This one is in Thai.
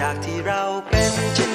จากที่เราเป็น